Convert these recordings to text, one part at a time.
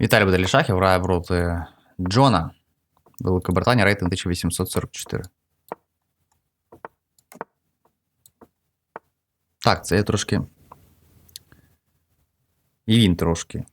Віталій Баделішахів грає проти Джона. Великобританія рейтинг 1844. Так, це я трошки. І він трошки.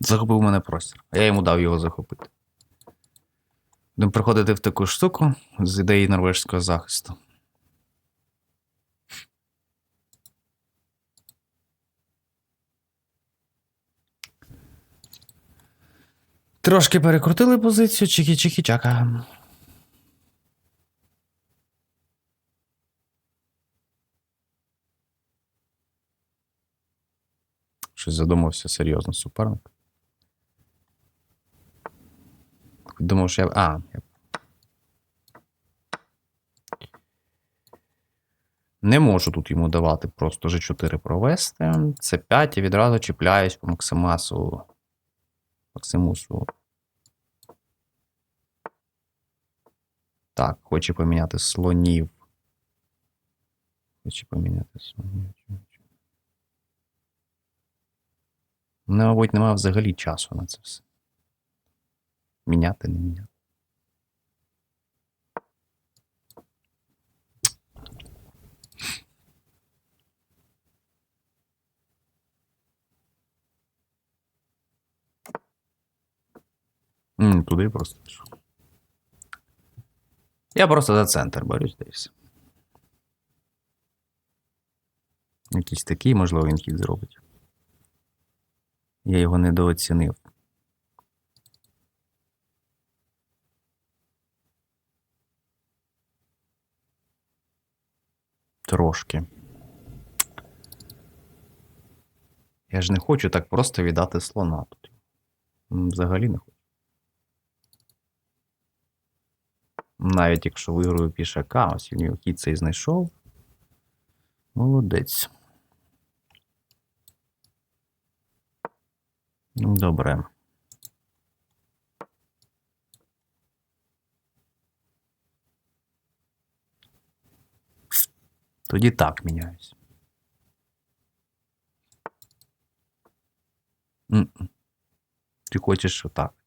Захопив мене простір, а я йому дав його захопити. Будемо приходити в таку штуку з ідеї норвежського захисту. Трошки перекрутили позицію, чики-чики-чака. Щось задумався серйозно суперник. Думав, що я. А, я... Не можу тут йому давати просто G4 провести. Це 5 і відразу чіпляюсь по Максимасу. Максимусу. Так, хоче поміняти слонів. Хоче поміняти слонів. Ну, мабуть, немає взагалі часу на це все. Міняти, не міняти. М, Туди просто пішов. Я просто за центр борюсь десь. Якийсь такий, можливо, він хід зробить. Я його недооцінив. Трошки. Я ж не хочу так просто віддати слона тут. Взагалі не хочу. Навіть якщо виграю пішака, ось він кіт цей знайшов. Молодець. Добре. Тоді так міняюсь. Ти хочеш отак.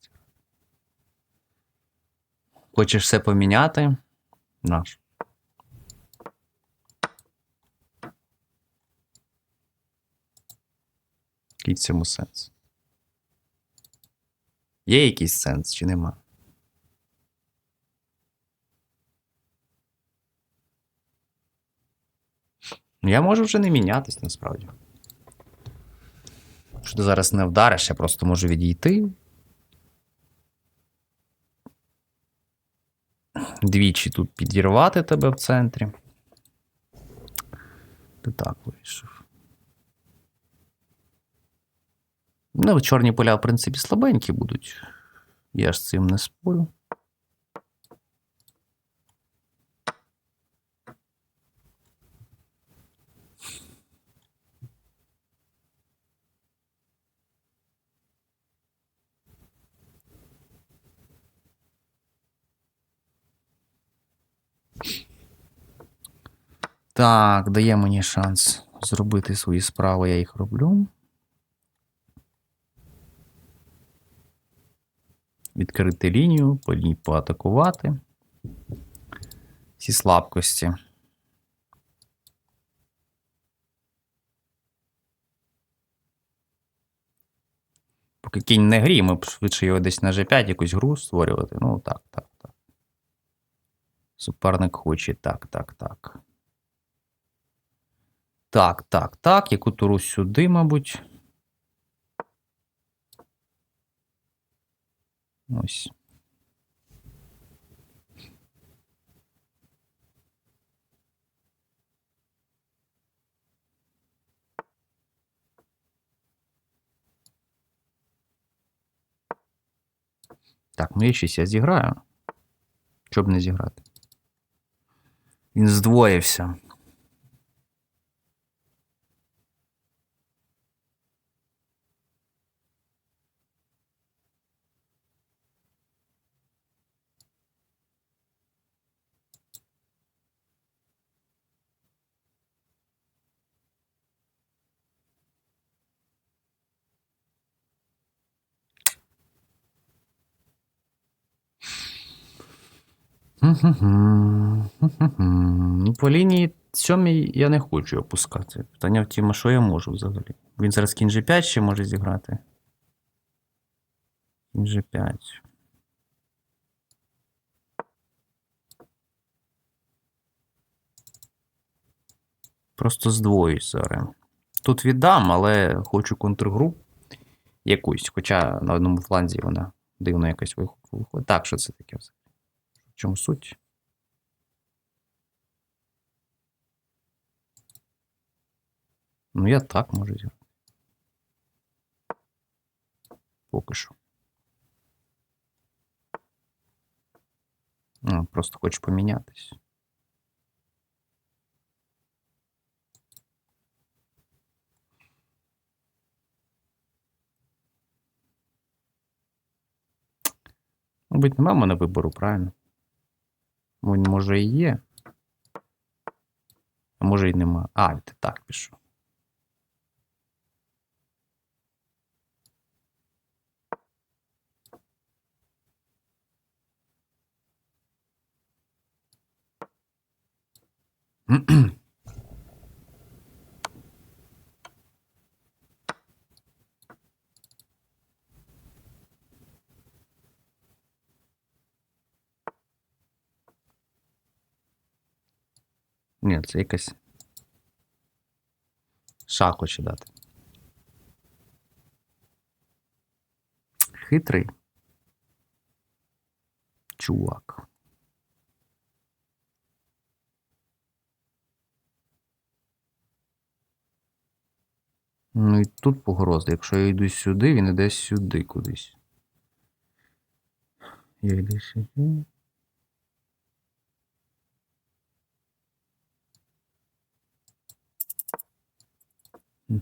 Хочеш все поміняти? Наш. Який в цьому сенс? Є якийсь сенс чи нема? Ну, Я можу вже не мінятись насправді. Що ти зараз не вдариш, я просто можу відійти. Двічі тут підірвати тебе в центрі. Ти так вийшов. Ну, чорні поля, в принципі, слабенькі будуть. Я ж цим не спорю. Так, дає мені шанс зробити свої справи, я їх роблю. Відкрити лінію, по ній поатакувати. Всі слабкості. Поки кінь не гріє, ми б швидше його десь на G5 якусь гру створювати. Ну, так, так, так. Суперник хоче так, так, так. Так, так, так. Яку туру сюди, мабуть. Ось. Так, ну є щось я зіграю. Щоб не зіграти. Він здвоївся. По лінії сьомій я не хочу опускати. Питання в тім, що я можу взагалі. Він зараз кінь G5 ще може зіграти. Кінь G5. Просто здвоюсь зараз. Тут віддам, але хочу контргру якусь. Хоча на одному фланзі вона дивно якось виходить. Так, що це таке? взагалі? В чому суть? Ну, я так можу зіграти. Поки що. Ну, просто хочу помінятись. Мабуть, нема в мене вибору, правильно? Він може і є. А може і нема. А, ти так пішов. Ні, це якась. Ша хоче дати. Хитрий. Чувак. Ну і тут погроза. Якщо я йду сюди, він іде сюди кудись. Я йду сюди. М.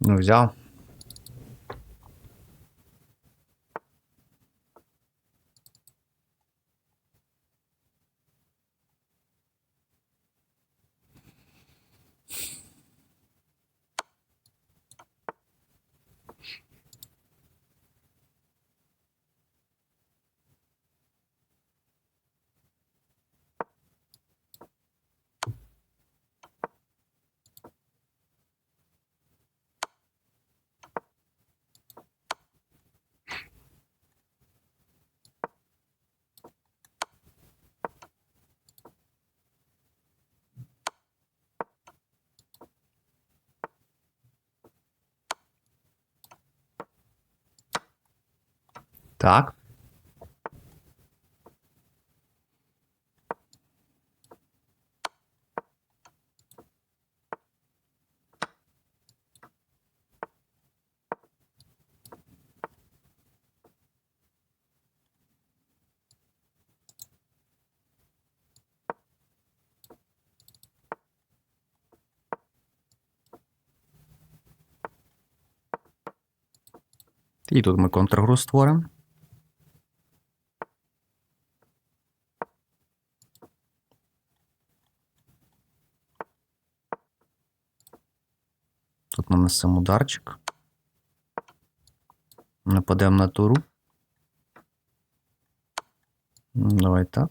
Ну, взяв. Так. І тут ми контргру створимо. Тут нанесемо ударчик. Нападемо на туру. Давай так.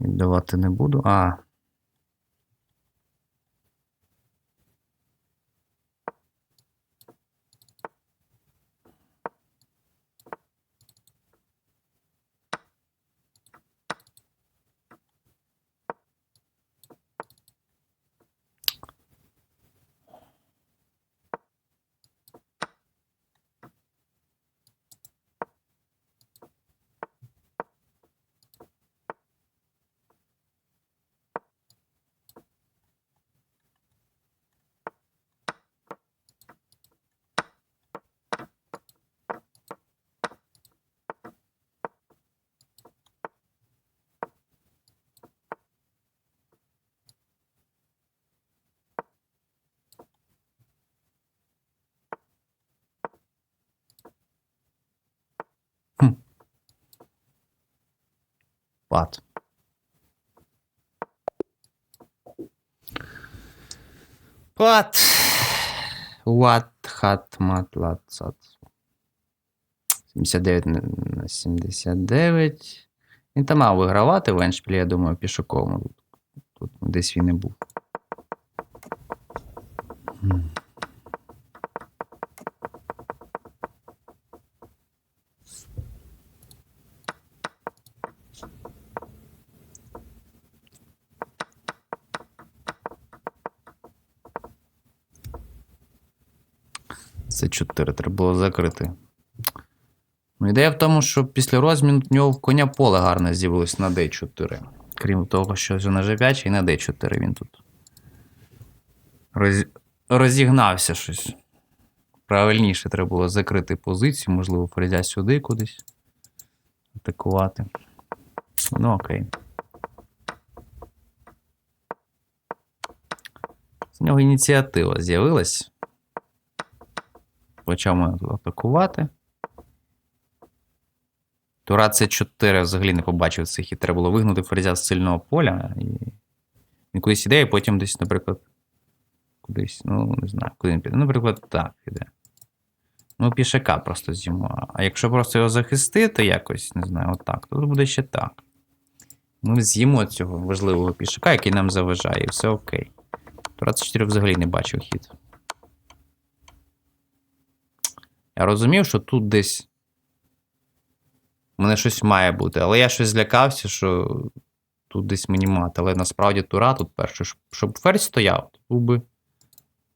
Віддавати не буду. А. пад. Пад. What, хат, мат, лат, 79 на на 79. Він там мав вигравати в Еншпілі, я думаю, пішоком. Тут десь він і був. М. Це 4 треба було закрити. Ну, ідея в тому, що після розміну в нього коня поле гарне з'явилось на D4. Крім того, що вже на G5 і на D4 він тут. Роз... Розігнався щось. Правильніше треба було закрити позицію, можливо, ферзя сюди кудись. Атакувати. Ну, окей. З нього ініціатива з'явилась. Почав атакувати. Тура С4 взагалі не побачив цих хід. Треба було вигнути ферзя з сильного поля. І він кудись іде, і потім десь, наприклад, кудись, ну, не знаю, куди він піде. Наприклад, так піде. Ну, пішака просто з'їмо. А якщо просто його захистити якось, не знаю, отак, то буде ще так. Ми з'їмо цього важливого пішака, який нам заважає, і все окей. Тура С4 взагалі не бачив хід. Я розумів, що тут десь мене щось має бути, але я щось злякався, що тут десь мені мати. Але насправді тура тут перше, щоб- ферзь стояв, то був би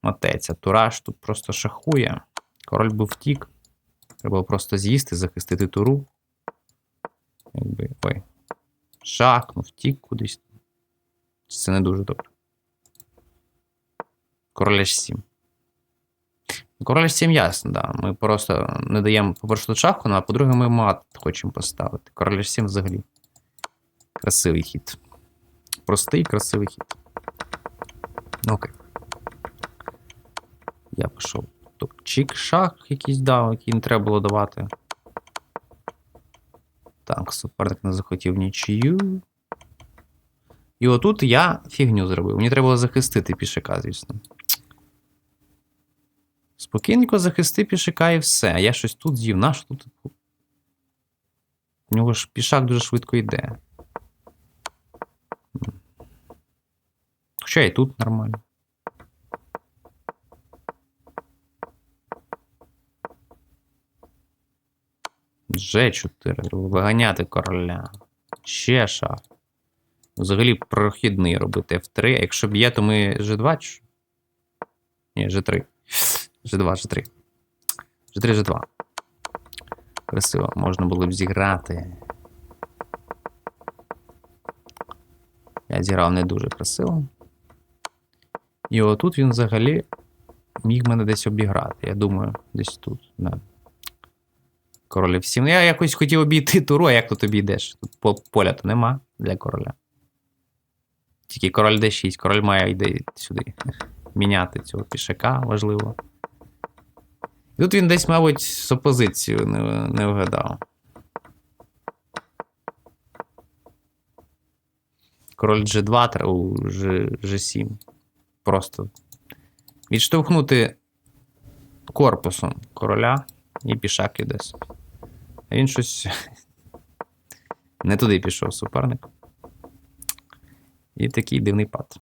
матець. А тура ж тут просто шахує. Король би втік. Треба просто з'їсти, захистити туру. Якби, ой. Шах, ну втік кудись. Це не дуже добре. Король H7. Король H7 ясно, да. Ми просто не даємо, по-перше, тут шаху, ну, а по-друге, ми мат хочемо поставити. Король H7 взагалі. Красивий хід. Простий, красивий хід. Ну, окей. Я пішов. Тобто чик шах якийсь дав, який не треба було давати. Так, суперник не захотів нічию. І отут я фігню зробив. Мені треба було захистити пішака, звісно. Спокійненько захисти пішака і все. Я щось тут з'їв. Наш тут. У нього ж пішак дуже швидко йде. Хоча і тут нормально. Ж4, виганяти короля. Ще шах. Взагалі прохідний робити F3. А якщо б'є, то ми G2 чи? Ні, G3. G2, G3. G3, G2. Красиво. Можна було б зіграти. Я зіграв не дуже красиво. І отут він взагалі міг мене десь обіграти. Я думаю, десь тут. Да. Король F7. Ну, Я якось хотів обійти туру, а як тут обійдеш? Тут поля то нема для короля. Тільки король D6, король має йде сюди. Міняти цього пішака важливо. Тут він десь, мабуть, з опозицією не, не вгадав. Король G2 у G, G7. Просто відштовхнути корпусом короля і пішак іде. А він щось не туди пішов суперник. І такий дивний пад.